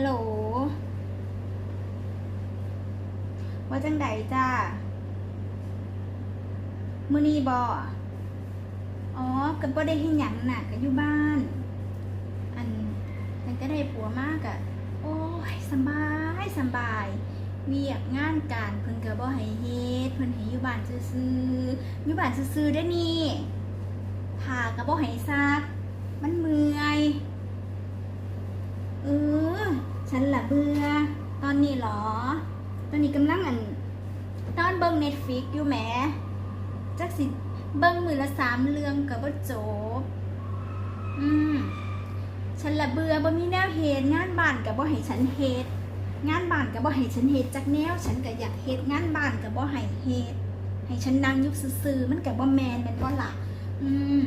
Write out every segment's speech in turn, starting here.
ฮัลโหล ว่าจังใดจ้า มือนีบ่อ๋อก็บ่ได้เฮ็ดหยังน่ะก็อยู่บ้าน อันฉันก็ได้ผัวมากอะโอ้ยสบายสบายเวียกงานการเพิ่นก็บ่ให้เฮ็ดเพิ่นให้อยู่บ้านซื่อๆอยู่บ้านซื่อๆได้นี่ผ้าก็บ่ให้ซัก มันเมื่อยเออ ฉันละเบื่อ ตอนนี้หรอ ตอนนี้กำลังอันตอนเบิ่งเน็ตฟิกอยู่แหมจักสิเบิ่งมือละสามเรื่องกับว่าจบ อืม ฉันละเบื่อบ่มีแนวเฮ็ดงานบ้านกับบ่ให้ฉันเฮ็ดงานบ้านกับบ่ให้ฉันเฮ็ดจักแนว ฉันก็อยากเฮ็ดงานบ้านกับบ่ให้เฮ็ดให้ฉันนั่งยุบซื่อๆมันกับบ่แมนแม่นบ่ล่ะอืม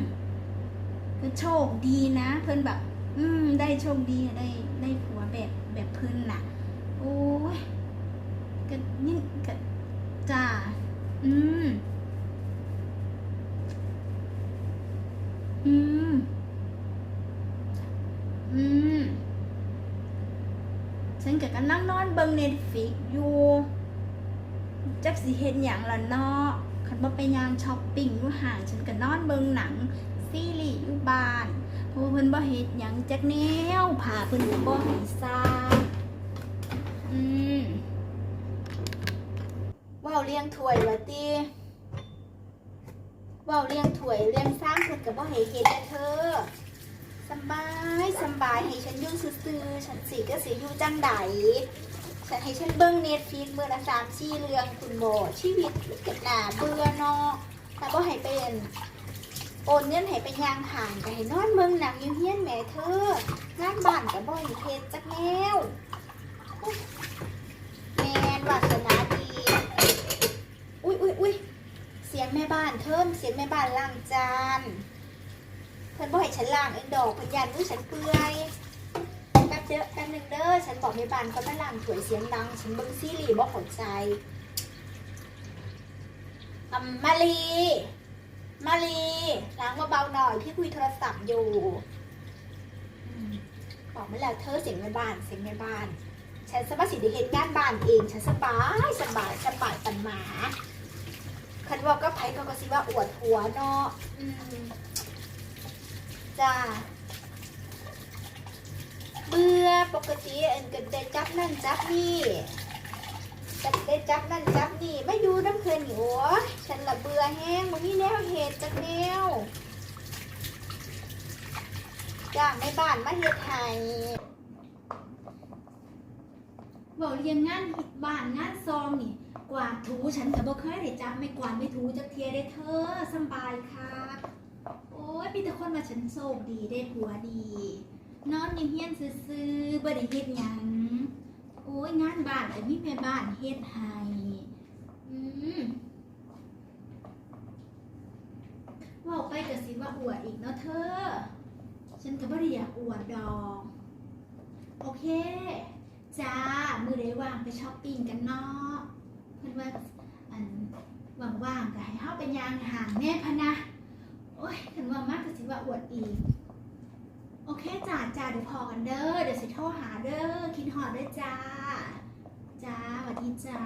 ก็โชคดีนะ เพิ่นแบบ อืม ได้โชคดีได้ได้ผัวแบบแบบเพิ่นน่ะ โอ้ยก็นี่ก็จ้า อืม อืม อืม ฉันก็กำลังนอนเบิ่งเน็ตฟิกอยู่จักสิเฮ็ดหยังล่ะเนาะคันบ่ไปย่างช้อปปิ้งอยู่ห้างฉันก็นอนเบิ่งหนังซีรีส์อยู่บ้านเพราะเพิ่นบ่เฮ็ดหยังจักแนวผ่าเพิ่นก็บ่ให้ซ่าอืมว้าวเลี้ยงถ้วยว่าติว้าวเลี้ยงถ้วยเลี้ยงซ้ำเพิ่นก็บ่ให้เฮ็ดเด้อเธอ สบายสบายให้ฉันยู่ซื่อๆฉันสิก็สิอยู่จังใดฉันให้ฉันเบิ่ง Netflix มื้อละ3 4เรื่องคุณโบชีวิตมันก็น่าเบื่อเนาะถ้าบ่ให้เป็นโอนเงินให้ไปยางห่างก็ให้นอนเมืองหนังยูเฮียนแม่เธองานบ้านก็บ่ให้เฮ็ดจักแนวแม่นวาสนาดีอุ้ยอุ้ยอุ้ยเสียงแม่บ้านเทิมเสียงแม่บ้านล้างจาน เพิ่นบ่ให้ฉันล้างเองดอกเพิ่นยันมือฉันเปื่อยแป๊บเดียวแป๊บหนึงเด้อฉันบอกแม่บานเขามาล้างถ้วยเสียงดัง ฉันเบิ่งซีรีส์บ่เข้าใจอำมาลีมาลีล้างเบาๆหน่อยพี่คุยโทรศัพท์อยู่บอกมาแล้วเธอเสียงแม่บ้านเสียงแม่บ้านฉันสบายสิได้เห็นงานบ้านเองฉันสบายสบายสบายปันหมาคันว่าก็ไผก็ก็สิว่าอวดหัวเนาะอืม จ้าเบื่อปกติเอ็นก็ได้จับนั่นจับนี่จะได้จับนั่นจับนี่ไม่อยู่น้ำเพลินอยู่โอ้ยฉันละเบื่อแห้งมันมีแนวเหตุจักแนวจ้างในบ้านมาเฮ็ดให้บอกเรียนงานบ้านงานซองนี่ กวาดถูฉันก็บ่เคยได้จับไม่กวาดไม่ถูจักเทียได้เธอสบายค่ะ มีแต่คนมาฉันโชคดีได้ผัวดี นอนอยู่เฮียนซื่อๆบ่ได้เฮ็ดหยังโอ้ยงานบ้านแต่มีแม่บ้านเฮ็ดให้อืมว่าไปก็สิว่าอวดอีกเนาะเธอ ฉันก็บ่ได้อยากอวดดอก โอเค จ้า มือได้ว่างไปช้อปปิ้งกันเนาะเพื่อนว่าอันว่างๆก็ให้เฮาไปยางห่างแน่พะนะ โอ้ยถึงว่ามากก็สิ วดอีก โอเคจ้าจ้าเดี๋ยวพอกันเด้อเดี๋ยวสิโทรหาเด้อคิดหอดด้อจ้า จ้าสวัสดีจ้า